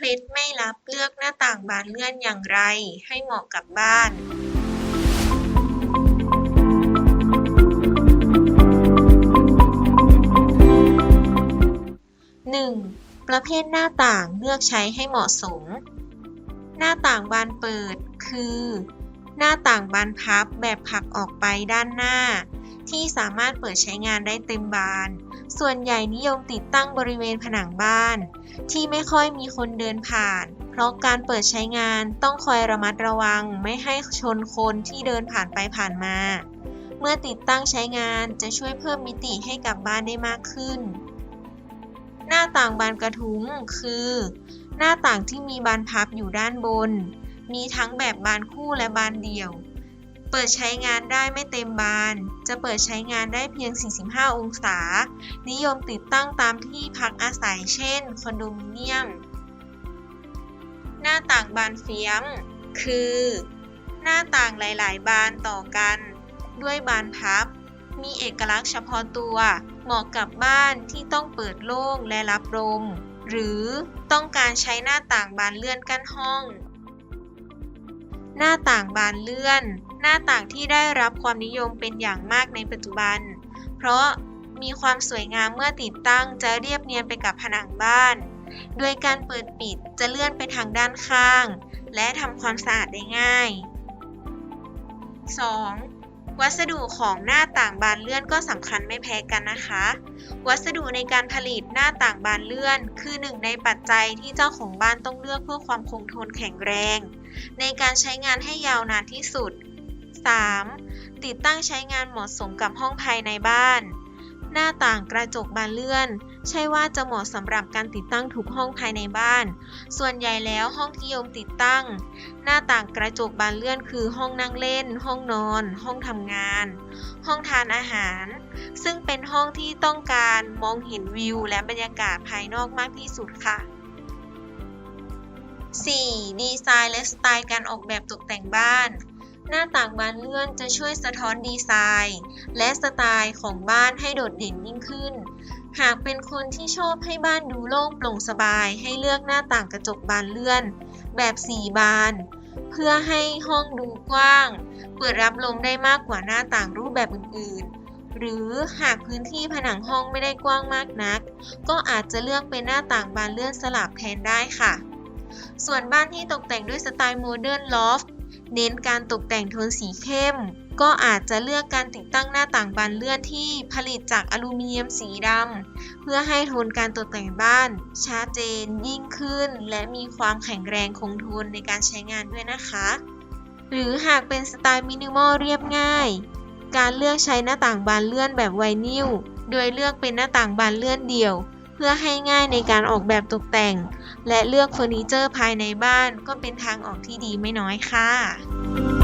เคล็ดไม่ลับเลือกหน้าต่างบานเลื่อนอย่างไร ให้เหมาะกับบ้าน 1. ประเภทหน้าต่างเลือกใช้ให้เหมาะสม หน้าต่างบานเปิดคือ หน้าต่างบานพับแบบผลักออกไปด้านหน้า ที่สามารถเปิดใช้งานได้เต็มบาน ส่วนใหญ่นิยมติดตั้งบริเวณผนังบ้าน ที่ไม่ค่อยมีคนเดินผ่าน เพราะการเปิดใช้งานต้องคอยระมัดระวัง ไม่ให้ชนคนที่เดินผ่านไปผ่านมา เมื่อติดตั้งใช้งานจะช่วยเพิ่มมิติให้กับบ้านได้มากขึ้น หน้าต่างบานกระทุ้งคือ หน้าต่างที่มีบานพับอยู่ด้านบน มีทั้งแบบบานคู่และบานเดี่ยว เปิดใช้งานได้ไม่เต็มบาน จะเปิดใช้งานได้เพียง 45 องศา นิยมติดตั้งตามที่พักอาศัย เช่น คอนโดมิเนียม หน้าต่างบานเฟียม คือ หน้าต่างหลาย ๆ บานต่อกัน ด้วยบานพับ มีเอกลักษณ์เฉพาะตัว เหมาะกับบ้านที่ต้องเปิดโล่งและรับลม หรือต้องการใช้หน้าต่างบานเลื่อนกั้นห้อง หน้าต่างบานเลื่อน หน้าต่างที่ได้รับความนิยมเป็นอย่างมากในปัจจุบัน เพราะมีความสวยงามเมื่อติดตั้งจะเรียบเนียนไปกับผนังบ้าน โดยการเปิดปิดจะเลื่อนไปทางด้านข้าง และทำความสะอาดได้ง่าย 2. วัสดุของหน้าต่างบานเลื่อนก็สำคัญไม่แพ้กันนะคะ วัสดุในการผลิตหน้าต่างบานเลื่อน คือหนึ่งในปัจจัยที่เจ้าของบ้านต้องเลือกเพื่อความคงทนแข็งแรง ในการใช้งานให้ยาวนานที่สุด 3. ติดตั้งใช้งานเหมาะสมกับห้องภายในบ้าน หน้าต่างกระจกบานเลื่อน ใช่ว่าจะเหมาะสำหรับการติดตั้งทุกห้องภายในบ้าน ส่วนใหญ่แล้วห้องที่นิยมติดตั้ง หน้าต่างกระจกบานเลื่อนคือห้องนั่งเล่น ห้องนอน ห้องทำงาน ห้องทานอาหาร ซึ่งเป็นห้องที่ต้องการมองเห็นวิว และบรรยากาศภายนอกมากที่สุดค่ะ 4. ดีไซน์และสไตล์การออกแบบตกแต่งบ้าน หน้าต่างบานเลื่อนจะช่วยสะท้อนดีไซน์ และสไตล์ของบ้านให้โดดเด่นยิ่งขึ้น หากเป็นคนที่ชอบให้บ้านดูโล่งโปร่งสบาย ให้เลือกหน้าต่างกระจกบานเลื่อน แบบ 4 บาน เพื่อให้ห้องดูกว้าง เปิดรับลมได้มากกว่าหน้าต่างรูปแบบอื่นๆ หรือหากพื้นที่ผนังห้องไม่ได้กว้างมากนัก ก็อาจจะเลือกเป็นหน้าต่างบานเลื่อนสลับแทนได้ค่ะ ส่วนบ้านที่ตกแต่งด้วยสไตล์โมเดิร์นลอฟ เน้นการตกแต่งโทนสีเข้ม ก็อาจจะเลือกการติดตั้งหน้าต่างบานเลื่อนที่ผลิตจากอลูมิเนียมสีดำเพื่อให้โทนการตกแต่งบ้านชัดเจนยิ่งขึ้น และมีความแข็งแรงคงทนในการใช้งานด้วยนะคะ หรือหากเป็นสไตล์มินิมอลเรียบง่าย การเลือกใช้หน้าต่างบานเลื่อนแบบไวนิลโดยเลือกเป็นหน้าต่างบานเลื่อนเดี่ยว พื่อให้ง่ายในการออกแบบตกแต่ง และเลือกเฟอร์นิเจอร์ภายในบ้านก็เป็นทางออกที่ดีไม่น้อยค่ะ